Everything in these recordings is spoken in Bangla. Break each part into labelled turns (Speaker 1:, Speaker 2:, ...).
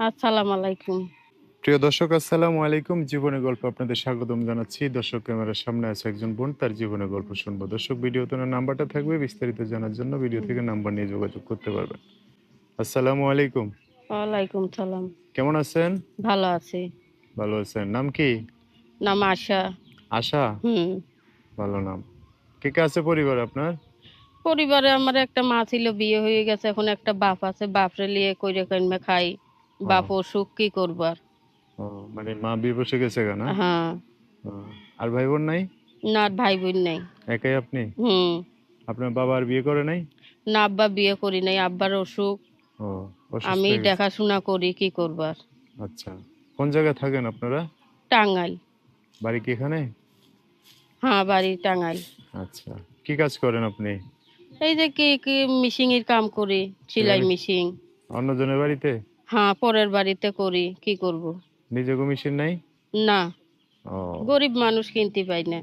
Speaker 1: আসসালামু আলাইকুম।
Speaker 2: প্রিয় দর্শক আসসালামু আলাইকুম। জীবনের গল্প আপনাদের স্বাগতম জানাচ্ছি। দর্শক ক্যামেরার সামনে আছে একজন বোন তার জীবনের গল্প শুনব। দর্শক ভিডিওতে ওনার নাম্বারটা থাকবে বিস্তারিত জানার জন্য ভিডিও থেকে নাম্বার নিয়ে যোগাযোগ করতে পারবেন। আসসালামু আলাইকুম।
Speaker 1: ওয়ালাইকুম সালাম।
Speaker 2: কেমন আছেন?
Speaker 1: ভালো আছি।
Speaker 2: ভালো আছেন। নাম কি?
Speaker 1: নাম আশা।
Speaker 2: আশা?
Speaker 1: হুম।
Speaker 2: ভালো নাম। কে কে আছে পরিবার আপনার?
Speaker 1: পরিবারে আমার একটা মা ছিল বিয়ে হয়ে গেছে এখন একটা বাপ আছে। বাপরে লিয়ে কইরে কইমে খাই। বাপ অসুখ কি করবার
Speaker 2: ও মানে মা বিয়ে বসে গেছে কেন
Speaker 1: হ্যাঁ।
Speaker 2: আর ভাই বোন নাই?
Speaker 1: না আর ভাই বোন নাই।
Speaker 2: একাই আপনি?
Speaker 1: হুম।
Speaker 2: আপনার বাবা আর বিয়ে করে নাই?
Speaker 1: না আব্বা বিয়ে করি নাই আব্বার অসুখ।
Speaker 2: ও
Speaker 1: আমি দেখাশোনা করি কি করবার
Speaker 2: আচ্ছা কোন জায়গায় থাকেন আপনারা?
Speaker 1: টাঙ্গাইল।
Speaker 2: বাড়ি কি এখানে?
Speaker 1: হ্যাঁ বাড়ি টাঙ্গাইল।
Speaker 2: আচ্ছা কি কাজ করেন আপনি?
Speaker 1: এই যে কি কি মিশিং এর কাম করি সেলাই
Speaker 2: সেলাই?
Speaker 1: মিশিং
Speaker 2: অন্যজনের বাড়িতে?
Speaker 1: হ্যাঁ পরের বাড়িতে করি কি করব?
Speaker 2: নিজে মেশিন নাই?
Speaker 1: না।
Speaker 2: ও।
Speaker 1: গরিব মানুষ কিনতে পাই না।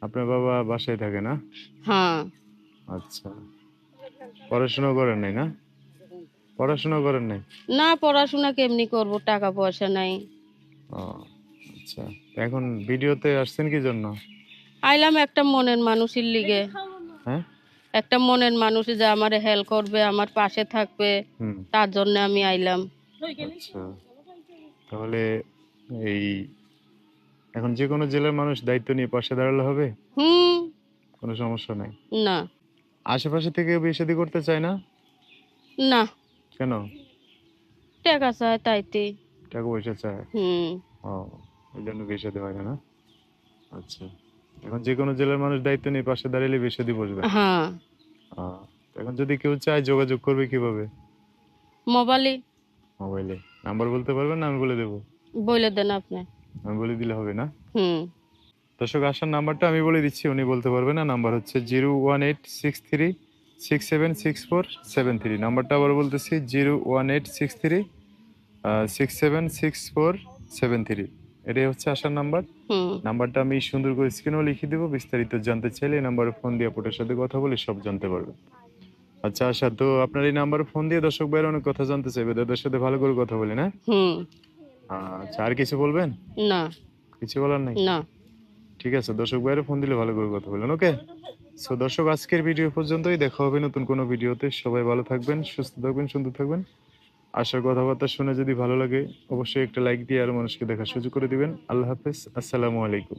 Speaker 2: আপনার বাবা বাসায় থাকে না?
Speaker 1: হ্যাঁ।
Speaker 2: আচ্ছা। পড়াশোনা করেন নাই না? পড়াশোনা করেন নাই?
Speaker 1: না পড়াশোনা কেমনি করব? টাকা পয়সা নাই।
Speaker 2: ও আচ্ছা। এখন ভিডিওতে আসছেন কি জন্য?
Speaker 1: আইলাম একটা মনের মানুষের লিগে।
Speaker 2: হ্যাঁ?
Speaker 1: একটা মনের মানুষ যে আমার হেল্প করবে আমার পাশে থাকবে তার জন্য আমি আইলাম।
Speaker 2: আচ্ছা। তাহলে এই এখন যে কোনো জেলার মানুষ দায়িত্ব নিয়ে পাশে দাঁড়ালে হবে?
Speaker 1: হুম।
Speaker 2: কোনো সমস্যা নাই?
Speaker 1: না।
Speaker 2: আশেপাশে থেকে বিয়ে শাদী করতে চায় না?
Speaker 1: না।
Speaker 2: কেন?
Speaker 1: টাকা চায় তাইতে।
Speaker 2: টাকা পয়সা চায়?
Speaker 1: হুম।
Speaker 2: ও এই জন্য বিয়ে শাদী হয় না না? আচ্ছা। এখন যে কোনো জেলার মানুষ দায়িত্ব নিয়ে পাশে দাঁড়ালে বিয়ে শাদী বসবে?
Speaker 1: হ্যাঁ।
Speaker 2: এখন যদি কেউ চায় যোগাযোগ করবে কীভাবে?
Speaker 1: মোবাইলে
Speaker 2: মোবাইলে। নাম্বার বলতে পারবেন না আমি বলে দেবো।
Speaker 1: বলে দেন আপনি।
Speaker 2: আমি বলে দিলে হবে না?
Speaker 1: হুম।
Speaker 2: দর্শক আসার নাম্বারটা আমি বলে দিচ্ছি উনি বলতে পারবেন না। নাম্বার হচ্ছে zero one eight six three six seven six four seven three. নাম্বারটা আবার বলতেছি zero one eight six three six seven six four seven three. এটাই হচ্ছে আসার নাম্বার।
Speaker 1: হুম।
Speaker 2: নাম্বারটা আমি সুন্দর করে স্ক্রিনেও লিখে দেবো। বিস্তারিত জানতে চাইলে এই নাম্বারে ফোন দিয়ে আপনার সাথে কথা বলে সব জানতে পারবেন। আচ্ছা আশা তো আপনার এই নাম্বারে ফোন দিয়ে দর্শক ভাইয়ের অনেক কথা জানতে চাইবে। তাদের সাথে ভালো করে কথা বলি না?
Speaker 1: হুম।
Speaker 2: আচ্ছা আর কিছু বলবেন?
Speaker 1: না।
Speaker 2: কিছু বলার নাই?
Speaker 1: না।
Speaker 2: ঠিক আছে দর্শক ভাইয়ের ফোন দিলে ভালো করে কথা বলেন ওকে? সো দর্শক আজকের ভিডিও পর্যন্তই। দেখা হবে নতুন কোনো ভিডিওতে। সবাই ভালো থাকবেন সুস্থ থাকবেন সুন্দর থাকবেন। আশার কথাবার্তা শুনে যদি ভালো লাগে অবশ্যই একটা লাইক দিয়ে আরও মানুষকে দেখার সুযোগ করে দিবেন। আল্লাহ হাফেজ আসসালামু আলাইকুম।